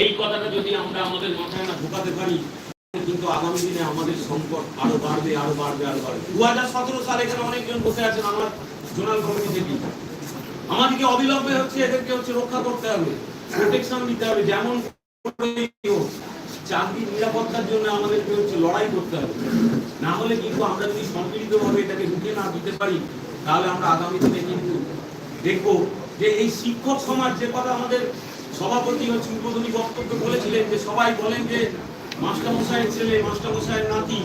এই কথাটা যদি আমরা আমাদের মাথায় না ঢোকাতে পারি, কিন্তু আগামী দিনে আমাদের সংকট আরও বাড়বে আরও বাড়বে আরও বাড়বে। দু হাজার সতেরো সালে এখানে অনেকজন বসে আছেন আমার জোনাল কমিটি থেকে। আমাদেরকে অবিলম্বে হচ্ছে এদেরকে হচ্ছে রক্ষা করতে হবে প্রোটেকশন দিতে হবে, যেমন চাকরির নিরাপত্তার জন্য আমাদেরকে হচ্ছে লড়াই করতে হবে। না হলে কিন্তু আমরা যদি সম্মিলিত ভাবে এটাকে রুখে না দিতে পারি, তাহলে আমরা আগামী দিনে কিন্তু দেখব যে এই শিক্ষক সমাজ যে কথা আমাদের সভাপতি হচ্ছে উদ্বোধনী বক্তব্য বলেছিলেন যে সবাই বলেন যে মাস্টারমশাইয়ের ছেলে, মাস্টারমশাইয়ের নাতি,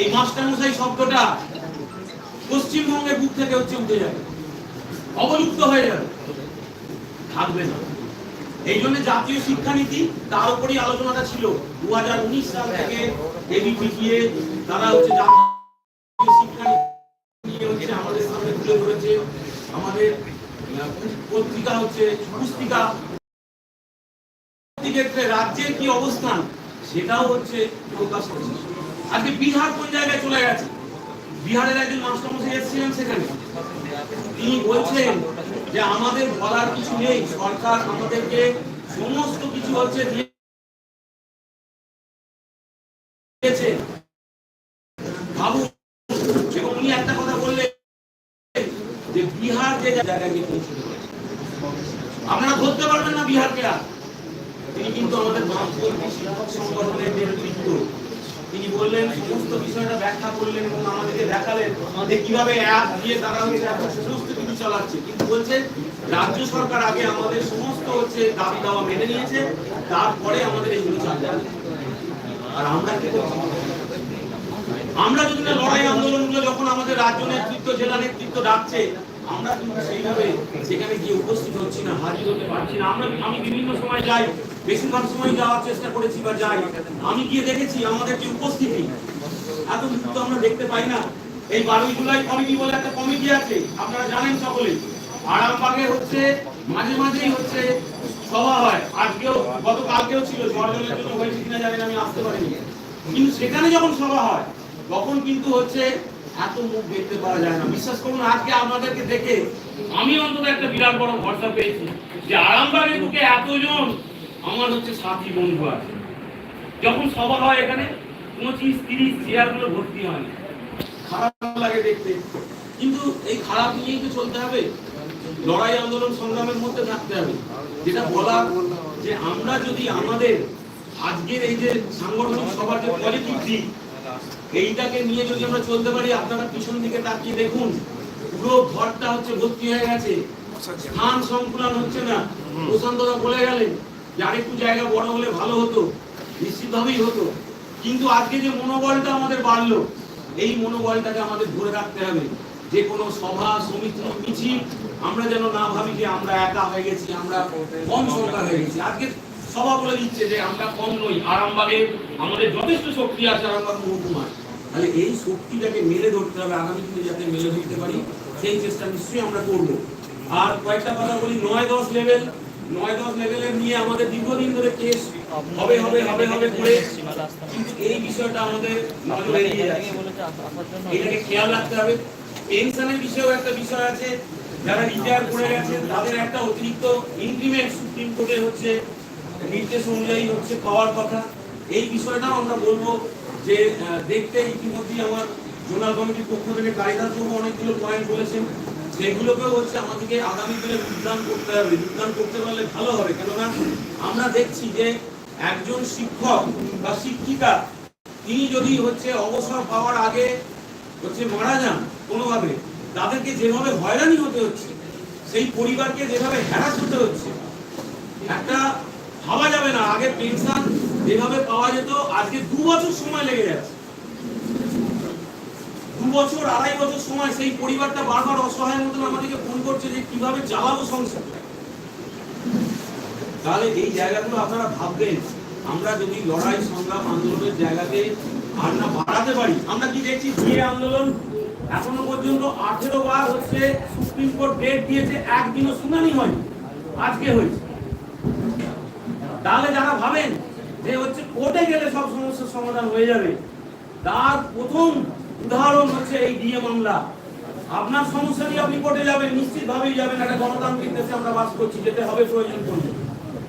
এই মাস্টারমশাই শব্দটা পশ্চিমবঙ্গের বুক থেকে হচ্ছে উঠে যাবে, অবলুপ্ত হয়ে যাবে, থাকবে না। এই জন্য জাতীয় শিক্ষানীতি, তার উপরই আলোচনাটা ছিল। দু হাজার উনিশ সাল থেকে এবিপিটিএ তারা হচ্ছে জাতীয় শিক্ষানীতি আমাদের সামনে তুলে ধরেছে। আমাদের পত্রিকা হচ্ছে, পুস্তিকা ক্ষেত্রে রাজ্যের কি অবস্থান, সেটাও হচ্ছে প্রকাশ করেছে। আজকে বিহার কোন জায়গায় চলে গেছে? বিহারের একজন মাস্টারমশাই এসেছিলেন সেখানে। তিনি বলছেন যে আমাদের বলার কিছু নেই, সরকার আমাদেরকে সমস্ত কিছু হচ্ছে দিয়েছে। ভাবুন, এবং উনি একটা কথা বললেন যে বিহার যে জায়গায় গিয়ে পৌঁছতে পেরেছে। আপনারা ধরতে পারবেন না বিহারকে আর। তিনি কিন্তু আমাদের বামপন্থী শিক্ষক সংগঠনের নেতৃত্ব তিনি বললেন, সমস্ত বিষয়টা ব্যাখ্যা করলেন এবং আমাদেরকে দেখালেন যে কীভাবে অ্যাপ দিয়ে তারা হচ্ছে এখন সমস্ত কিছু চালাচ্ছে। কিন্তু বলছে রাজ্য সরকার আগে আমাদের সমস্ত হচ্ছে দাবি দাওয়া মেনে নিয়েছে, তারপরে আমাদের এগুলো চালবে আর আমরা কি আমরা যদি না লড়াই আন্দোলনগুলো যখন আমাদের রাজ্য নেতৃত্ব, জেলা নেতৃত্ব ডাকছে, আমরা কিন্তু সেইভাবে সেখানে গিয়ে উপস্থিত হচ্ছি না, হাজির হতে পারছি না। আমরা আমি বিভিন্ন সময় যাই বেশিরভাগ সময় যাওয়ার চেষ্টা করেছি বা যাই। আমি গিয়ে দেখেছি, আমাদের যে উপস্থিতি এত মুক্ত আমরা দেখতে পাই না। এই বারোই জুলাই কমিটি বলে একটা কমিটি আছে, আপনারা জানেন সকলে। আরামবাগে হচ্ছে, মাঝে মাঝেই হচ্ছে সভা হয়। আজকেও, গতকালকেও ছিল ঝড় জন্য হয়েছে কিনা জানেন আমি আসতে পারিনি। কিন্তু সেখানে যখন সভা হয়, তখন কিন্তু হচ্ছে এত মুখ দেখতে পাওয়া যায় না। বিশ্বাস করুন, আজকে আপনাদেরকে দেখে আমি অন্তত একটা বিরাট বড় ভরসা পেয়েছি যে আরামবাগের বুকে এতজন আমার হচ্ছে সাথী বন্ধু আছে। যখন সভা হয় এখানে পঁচিশ তিরিশ চেয়ারগুলো ভর্তি হয়। খারাপ লাগে দেখতে। কিন্তু এই খারাপ নিয়েই তো চলতে হবে। লড়াই আন্দোলন সংগ্রামের মধ্যে থাকতে হবে। যেটা বলা যে আমরা যদি আমাদের আজকের এই যে সাংগঠনিক সভার যে পলিটিক দিক এইটাকে নিয়ে যদি আমরা চলতে পারি, আপনারা পিছন দিকে তাকিয়ে দেখুন, পুরো ঘরটা হচ্ছে ভর্তি হয়ে গেছে। স্থান সংকুলন হচ্ছে না। প্রশান্তদা বলে গেলেন। যে আরেকটু জায়গা বড় হলে ভালো হতো, নিশ্চিতভাবেই হতো। কিন্তু আজকে যে মনোবলটা আমাদের বাড়লো, এই মনোবলটাকে আমাদের ধরে রাখতে হবে। যে কোনো সভা, সমিতি, মিছিল, আমরা যেন না ভাবি যে আমরা একা হয়ে গেছি, আমরা কম সংখ্যা হয়ে গেছি। আজকে সভা বলে দিচ্ছে যে আমরা কম নই। আরামবাগে আমাদের যথেষ্ট শক্তি আছে, আরামবাগ মহকুমায় তাহলে এই শক্তিটাকে মেলে ধরতে হবে, আগামী দিনে যাতে মেলে ধরতে পারি, সেই চেষ্টা নিশ্চয়ই আমরা করব। আর কয়েকটা কথা বলি, নয় দশ লেভেল নয় দশ লেভেলের নিয়ে আমাদের দীর্ঘদিন ধরে কেস হবে হবে হবে হবে করে কিন্তু এই বিষয়টা আমাদের নজরে এড়িয়ে যাচ্ছে। এটাকে খেয়াল রাখতে হবে। পেনশনের বিষয়েও একটা বিষয় আছে। যারা রিটায়ার করে গেছেন তাদের একটা অতিরিক্ত ইনক্রিমেন্ট সুপ্রিম কোর্টের হচ্ছে নির্দেশ অনুযায়ী হচ্ছে পাওয়ার কথা। এই বিষয়টাও আমরা বলব যে দেখতে ইতিমধ্যেই আমার জোনাল কমিটির পক্ষ থেকে বাবু অনেকগুলো পয়েন্ট বলেছেন। সেগুলোকেও হচ্ছে আমাদেরকে আগামী দিনে উদ্যান করতে হবে উদ্যান করতে পারলে ভালো হবে। কেননা আমরা দেখছি যে একজন শিক্ষক বা শিক্ষিকা, তিনি যদি হচ্ছে অবসর পাওয়ার আগে হচ্ছে মারা যান কোনোভাবে, তাদেরকে যেভাবে হয়রানি হতে হচ্ছে, সেই পরিবারকে যেভাবে হ্যারাস হতে হচ্ছে, একটা ভাবা যাবে না, আগে পেনশন যেভাবে পাওয়া যেত, আজকে দু বছর সময় লেগে যাচ্ছে। বছর, আড়াই বছর সময় সেই পরিবারটা বারবার অসহায় মতন আমাদেরকে ফোন করছে যে কীভাবে চালাবো সংসার। তাহলে এই জায়গাগুলো আপনারা ভাববেন, আমরা যদি লড়াই, সংগ্রাম, আন্দোলনের জায়গাতে আর না বাড়াতে পারি, আমরা কি দেখছি বিয়ে আন্দোলন এখনও পর্যন্ত আঠেরো বার হচ্ছে, সুপ্রিম কোর্ট ডেট দিয়েছে, একদিনও শুনানি হয়নি, আজকে হয়েছে। তাহলে যারা ভাবেন যে হচ্ছে কোর্টে গেলে সব সমস্যার সমাধান হয়ে যাবে, তার প্রথম উদাহরণ হচ্ছে এই ডিএ মামলা আপনার সমস্যা নিয়ে আপনি কোর্টে যাবেন নিশ্চিত ভাবেই যাবেন, একটা গণতান্ত্রিক দেশে আমরা বাস করছি, যেতে হবে, প্রয়োজন পড়লে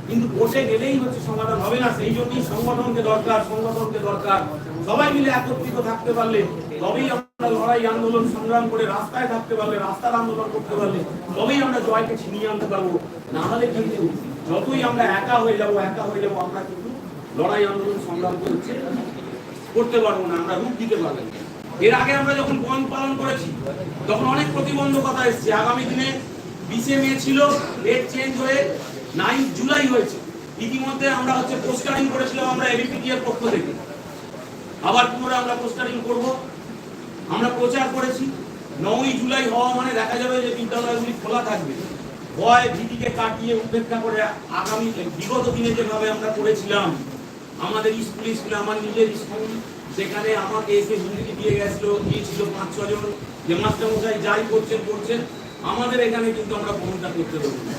কিন্তু কোর্টে গেলেই হচ্ছে সমাধান হবে না, সেই জন্যই সংগঠনকে দরকার সংগঠনকে দরকার। সবাই মিলে একত্রিত থাকতে পারলে, তবেই আমরা লড়াই, আন্দোলন, সংগ্রাম করে রাস্তায় থাকতে পারলে, রাস্তার আন্দোলন করতে পারলে, তবেই আমরা জয়কে ছিনিয়ে আনতে পারব। না হলে কিন্তু যতই আমরা একা হয়ে যাব, একা হয়ে যাব, আমরা কিন্তু লড়াই, আন্দোলন, সংগ্রাম করছে করতে পারব না, আমরা রূপ দিতে পারব না। এর আগে আমরা যখন বন পালন করেছি, তখন অনেক প্রতিবন্ধকতা এসেছে। আগামী দিনে বিশে মে ছিল ডেট চেঞ্জ হয়ে নাইন জুলাই হয়েছে। ইতিমধ্যে আমরা হচ্ছে পোস্টারিং করেছিলাম আমরা এবিপিটি এর পক্ষ থেকে। আবার পুনরায় আমরা পোস্টারিং করব। আমরা প্রচার করেছি। নয়ই জুলাই হওয়া মানে দেখা যাবে যে বিদ্যালয়গুলি খোলা থাকবে। ভয় ভীতিকে কাটিয়ে উপেক্ষা করে আগামী, বিগত দিনে যেভাবে আমরা করেছিলাম আমাদের স্কুল স্কুলে আমার নিজের স্কুল সেখানে আমাকে এসে হুমকি দিয়ে গেছিল দিয়েছিল পাঁচ ছজন যে মাস্টারমশাই যাই করছেন করছেন, আমাদের এখানে কিন্তু আমরা কোনটা করতে দেবো না।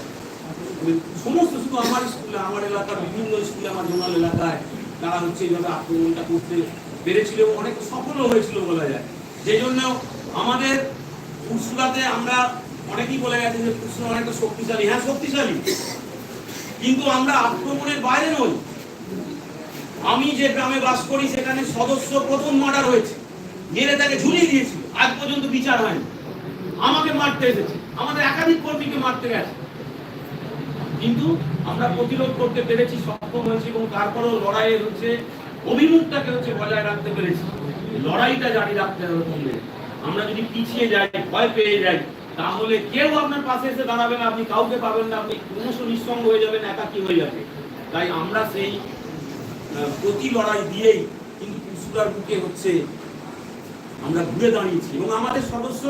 সমস্ত শুধু আমার স্কুলে, আমার এলাকার বিভিন্ন স্কুলে, আমার জোনাল এলাকায় তারা হচ্ছে এইভাবে আক্রমণটা করতে পেরেছিল অনেক সফলও হয়েছিল বলা যায়। সেই জন্য আমাদের পুরসুলাতে আমরা অনেকেই বলে গেছে যে পুরসুলা অনেকটা শক্তিশালী। হ্যাঁ শক্তিশালী। কিন্তু আমরা আক্রমণের বাইরে নই। আমি যে গ্রামে বাস করি, সেখানে সদস্য প্রথম মার্ডার হয়েছে। মেরে তাকে ঝুলিয়ে দিয়েছিল আজ পর্যন্ত বিচার হয়নি। আমাকে মারতে এসেছে। আমাদের একাধিক কর্মীকে মারতে গেছে। কিন্তু আমরা প্রতিরোধ করতে পেরেছি, সক্ষম হয়েছি এবং তারপরেও লড়াইয়ের হচ্ছে, অভিমুখটাকে হচ্ছে বজায় রাখতে পেরেছি। লড়াইটা জারি রাখতে হবে আমরা যদি পিছিয়ে যাই, ভয় পেয়ে যাই, তাহলে কেউ আপনার পাশে এসে দাঁড়াবে না, আপনি কাউকে পাবেন না, আপনি ক্রমশ নিঃসঙ্গ হয়ে যাবেন, একাকী হয়ে যাবে তাই আমরা সেই প্রতি লড়াই দিয়েই কিন্তু কুসুরার বুকে হচ্ছে আমরা ঘুরে দাঁড়িয়েছি। এবং আমাদের সদস্য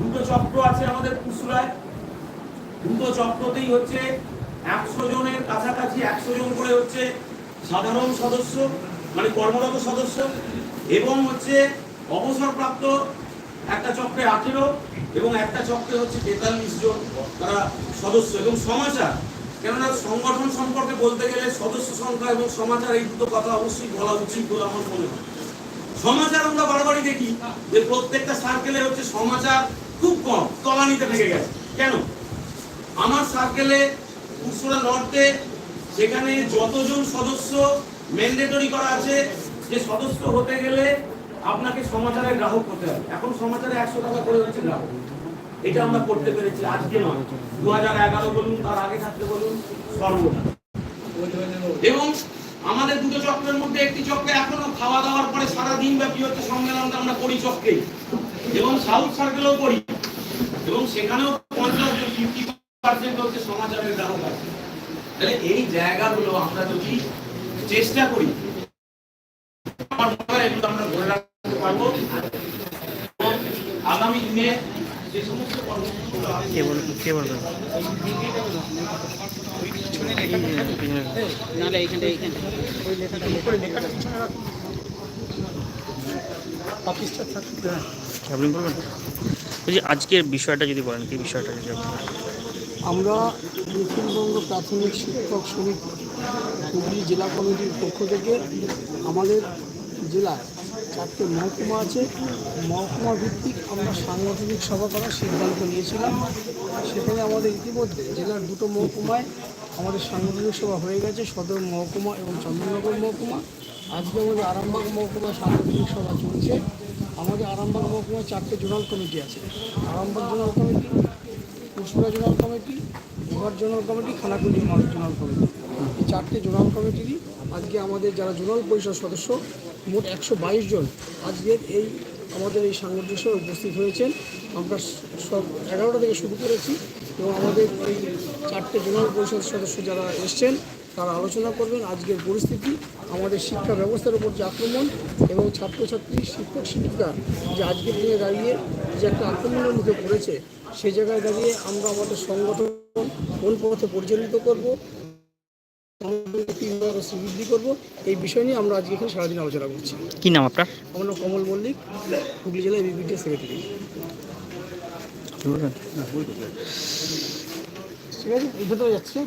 দুটো চক্র আছে আমাদের কুসুরায় দুটো চক্রতেই হচ্ছে একশো জনের কাছাকাছি একশো জন করে হচ্ছে সাধারণ সদস্য মানে কর্মরত সদস্য এবং হচ্ছে অবসরপ্রাপ্ত একটা চক্রে আঠেরো এবং একটা চক্রে হচ্ছে তেতাল্লিশ জন তারা সদস্য এবং সমাচার। কেননা সংগঠন সম্পর্কে বলতে গেলে সদস্য সংখ্যা এবং সমাচার এই দুটো কথা অবশ্যই বলা উচিত বলে আমার মনে হয়। সমাচার আমরা বারবারই দেখি যে প্রত্যেকটা সার্কেলে হচ্ছে সমাচার খুব কম, তলানিতে থেকে গেছে। কেন? আমার সার্কেলে পুরসুরা নর্থে সেখানে যতজন সদস্য ম্যান্ডেটরি করা আছে, যে সদস্য হতে গেলে আপনাকে সমাচারের গ্রাহক হতে হবে। এখন সমাচারে একশো টাকা করে হচ্ছে গ্রাহক। এটা আমরা করতে পেরেছি, আজকে নয়। দু বলুন, তার আগে থাকতে বলুন, সর্বদা। এবং আমাদের দুটো চক্রের মধ্যে একটি চক্রে এখনও খাওয়া দাওয়ার পরে সারা দিন ব্যাপী হচ্ছে সম্মেলনটা আমরা করি চক্রে। এবং সাউথ সার্কেলেও করি এবং সেখানেও পঞ্চাশ ফিফটি পার্সেন্ট হচ্ছে সমাচারের গ্রাহক আছে। তাহলে এই জায়গাগুলো আমরা যদি চেষ্টা করি, আমার মনে হয় এগুলো আমরা ধরে রাখতে পারব। আগামী দিনে কে আপনি বলছি আজকের বিষয়টা যদি বলেন, কি বিষয়টা যদি আমরা দক্ষিণবঙ্গ প্রাথমিক শিক্ষক সমিতি, হুগলি জেলা কমিটির পক্ষ থেকে আমাদের জেলায় চারটে মহকুমা আছে। মহকুমা ভিত্তিক আমরা সাংগঠনিক সভা করার সিদ্ধান্ত নিয়েছিলাম। সেখানে আমাদের ইতিমধ্যে জেলার দুটো মহকুমায় আমাদের সাংগঠনিক সভা হয়ে গেছে, সদর মহকুমা এবং চন্দ্রনগর মহকুমা। আজকে আমাদের আরামবাগ মহকুমা সাংগঠনিক সভা চলছে। আমাদের আরামবাগ মহকুমায় চারটে জোনাল কমিটি আছে। Arambagh zonal committee Kusura zonal committee Goghat zonal committee, Khanakul zonal committee. এই চারটে জোনাল কমিটিরই আজকে আমাদের যারা জোনাল পরিষদ সদস্য মোট একশো বাইশ জন আজকের এই আমাদের এই সাংগঠনিক উপস্থিত হয়েছেন। আমরা সব এগারোটা থেকে শুরু করেছি এবং আমাদের এই চারটে জোনাল পরিষদ সদস্য যারা এসছেন, তারা আলোচনা করবেন। আজকের পরিস্থিতি, আমাদের শিক্ষা ব্যবস্থার উপর যে আক্রমণ এবং ছাত্রছাত্রী, শিক্ষক, শিক্ষিকা যে আজকের দিনে দাঁড়িয়ে যে একটা আক্রমণের মুখে পড়েছে সেই জায়গায় দাঁড়িয়ে আমরা আমাদের সংগঠন কোন পথে পরিচালিত করব কীভাবে বৃদ্ধি করব। এই বিষয় নিয়ে আমরা আজকে এখানে সারাদিন আলোচনা করছি। কি নাম আপনার? আমার নাম কমল মল্লিক হুগলি জেলায় বিবিটি সেক্রেটারি। ঠিক আছে যাচ্ছে।